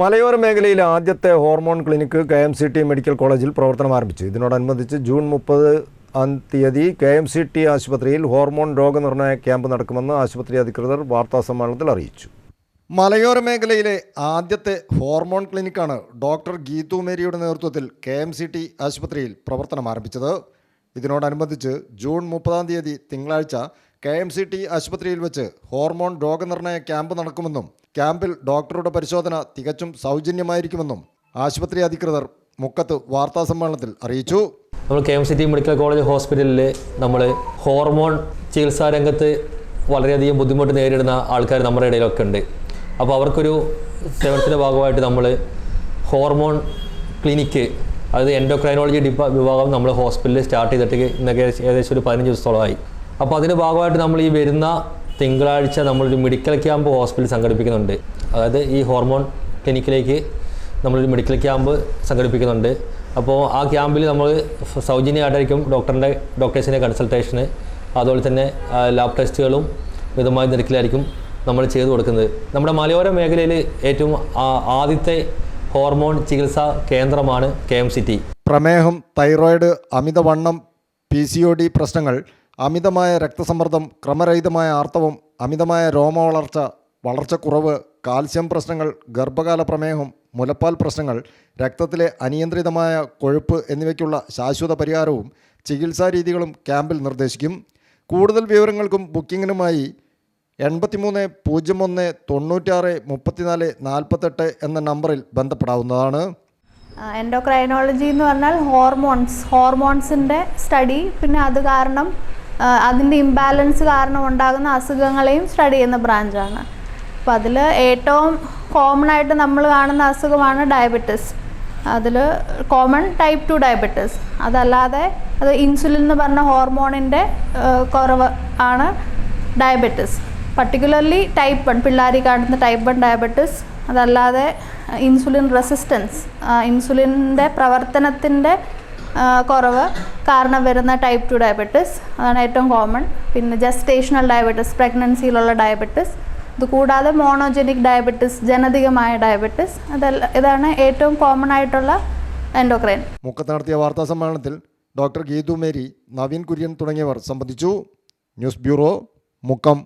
മലയോര മേഖലയിലെ ആദ്യത്തെ hormone clinic K M C T medical കോളേജിൽ പ്രവർത്തനം ആരംഭിച്ചു. ഇതിനോടനുബന്ധിച്ച് ജൂൺ മുപ്പത് തീയതി കെ എം സി ടി ആശുപത്രിയിൽ ഹോർമോൺ രോഗനിർണയ ക്യാമ്പ് നടക്കുമെന്ന് ആശുപത്രി അധികൃതർ വാർത്താസമ്മേളനത്തിൽ അറിയിച്ചു. മലയോര മേഖലയിലെ ആദ്യത്തെ ഹോർമോൺ ക്ലിനിക്കാണ് ഡോക്ടർ ഗീതു മേരിയുടെ നേതൃത്വത്തിൽ കെ എം സി ടി ആശുപത്രിയിൽ പ്രവർത്തനം ആരംഭിച്ചത്. ഇതിനോടനുബന്ധിച്ച് ജൂൺ മുപ്പതാം തീയതി തിങ്കളാഴ്ച കെ എം സി ടി ആശുപത്രിയിൽ വെച്ച് ഹോർമോൺ രോഗനിർണയ ക്യാമ്പ് നടക്കുമെന്നും ക്യാമ്പിൽ ഡോക്ടറുടെ പരിശോധന തികച്ചും സൗജന്യമായിരിക്കുമെന്നും ആശുപത്രി അധികൃതർ മുക്കത്ത് വാർത്താസമ്മേളനത്തിൽ അറിയിച്ചു. നമ്മൾ K M C T medical college ഹോസ്പിറ്റലിൽ നമ്മൾ ഹോർമോൺ ചികിത്സാ രംഗത്ത് വളരെയധികം ബുദ്ധിമുട്ട് നേരിടുന്ന ആൾക്കാർ നമ്മുടെ ഇടയിലൊക്കെ ഉണ്ട്. അപ്പോൾ അവർക്കൊരു സേവനത്തിന്റെ ഭാഗമായിട്ട് നമ്മൾ ഹോർമോൺ ക്ലിനിക്ക് അതായത് എൻഡോക്രൈനോളജി ഡിപ്പ വിഭാഗം നമ്മൾ ഹോസ്പിറ്റലിൽ സ്റ്റാർട്ട് ചെയ്തിട്ട് ഇന്നൊക്കെ ഏകദേശം ഒരു പതിനഞ്ച് ദിവസത്തോളമായി. അപ്പോൾ അതിന്റെ ഭാഗമായിട്ട് നമ്മൾ ഈ വരുന്ന തിങ്കളാഴ്ച നമ്മളൊരു മെഡിക്കൽ ക്യാമ്പ് ഹോസ്പിറ്റലിൽ സംഘടിപ്പിക്കുന്നുണ്ട്. അതായത് ഈ ഹോർമോൺ ക്ലിനിക്കിലേക്ക് നമ്മളൊരു മെഡിക്കൽ ക്യാമ്പ് സംഘടിപ്പിക്കുന്നുണ്ട്. അപ്പോൾ ആ ക്യാമ്പിൽ നമ്മൾ സൗജന്യമായിട്ടായിരിക്കും ഡോക്ടറിന്റെ ഡോക്ടേഴ്സിന്റെ കൺസൾട്ടേഷന് അതുപോലെ തന്നെ ലാബ് ടെസ്റ്റുകളും മിതമായ നിരക്കിലായിരിക്കും നമ്മൾ ചെയ്തു കൊടുക്കുന്നത്. നമ്മുടെ മലയോര മേഖലയിൽ ഏറ്റവും ആദ്യത്തെ ഹോർമോൺ ചികിത്സാ കേന്ദ്രമാണ് കെ എം സി ടി. പ്രമേഹം തൈറോയിഡ് അമിതവണ്ണം പി സി ഒ ഡി പ്രശ്നങ്ങൾ അമിതമായ രക്തസമ്മർദ്ദം ക്രമരഹിതമായ ആർത്തവം അമിതമായ രോമ വളർച്ച വളർച്ചക്കുറവ് കാൽസ്യം പ്രശ്നങ്ങൾ ഗർഭകാല പ്രമേഹം മുലപ്പാൽ പ്രശ്നങ്ങൾ രക്തത്തിലെ അനിയന്ത്രിതമായ കൊഴുപ്പ് എന്നിവയ്ക്കുള്ള ശാശ്വത പരിഹാരവും ചികിത്സാ രീതികളും ക്യാമ്പിൽ നിർദ്ദേശിക്കും. കൂടുതൽ വിവരങ്ങൾക്കും ബുക്കിങ്ങിനുമായി എൺപത്തിമൂന്ന് പൂജ്യം ഒന്ന് തൊണ്ണൂറ്റാറ് മുപ്പത്തിനാല് നാൽപ്പത്തെട്ട് എന്ന നമ്പറിൽ ബന്ധപ്പെടാവുന്നതാണ്. എൻഡോക്രൈനോളജി എന്ന് പറഞ്ഞാൽ ഹോർമോൺസ് ഹോർമോൺസിന്റെ സ്റ്റഡി. പിന്നെ അത് കാരണം അതിന്റെ ഇംബാലൻസ് കാരണം ഉണ്ടാകുന്ന അസുഖങ്ങളെയും സ്റ്റഡി ചെയ്യുന്ന ബ്രാഞ്ചാണ് അപ്പോൾ അതിൽ ഏറ്റവും കോമൺ ആയിട്ട് നമ്മൾ കാണുന്ന അസുഖമാണ് ഡയബറ്റിസ് അതിൽ കോമൺ ടൈപ്പ് ടു ഡയബറ്റിസ് അതല്ലാതെ അത് ഇൻസുലിൻ എന്ന് പറഞ്ഞ ഹോർമോണിന്റെ കുറവ് ആണ് ഡയബറ്റിസ് പർട്ടിക്കുലർലി ടൈപ്പ് വൺ പിള്ളേരിൽ കാണുന്ന ടൈപ്പ് വൺ ഡയബറ്റിസ് അതല്ലാതെ ഇൻസുലിൻ റെസിസ്റ്റൻസ് ഇൻസുലിന്റെ പ്രവർത്തനത്തിന്റെ കുറവ്. കാരണം വരുന്ന ടൈപ്പ് ടു ഡയബറ്റിസ് അതാണ് ഏറ്റവും കോമൺ പിന്നെ ജസ്റ്റേഷണൽ ഡയബറ്റിസ് പ്രഗ്നൻസിയിലുള്ള ഡയബറ്റിസ് ഇത് കൂടാതെ മോണോജനിക് ഡയബറ്റിസ് ജനതികമായ ഡയബറ്റിസ് അതല്ല ഇതാണ് ഏറ്റവും കോമൺ ആയിട്ടുള്ള എൻഡോക്രൈൻ മുക്കത്ത് നടത്തിയ വാർത്താ സമ്മേളനത്തിൽ ഡോക്ടർ ഗീതു മേരി നവീൻ കുര്യൻ തുടങ്ങിയവർ സംബന്ധിച്ചു. News bureau Mukkam.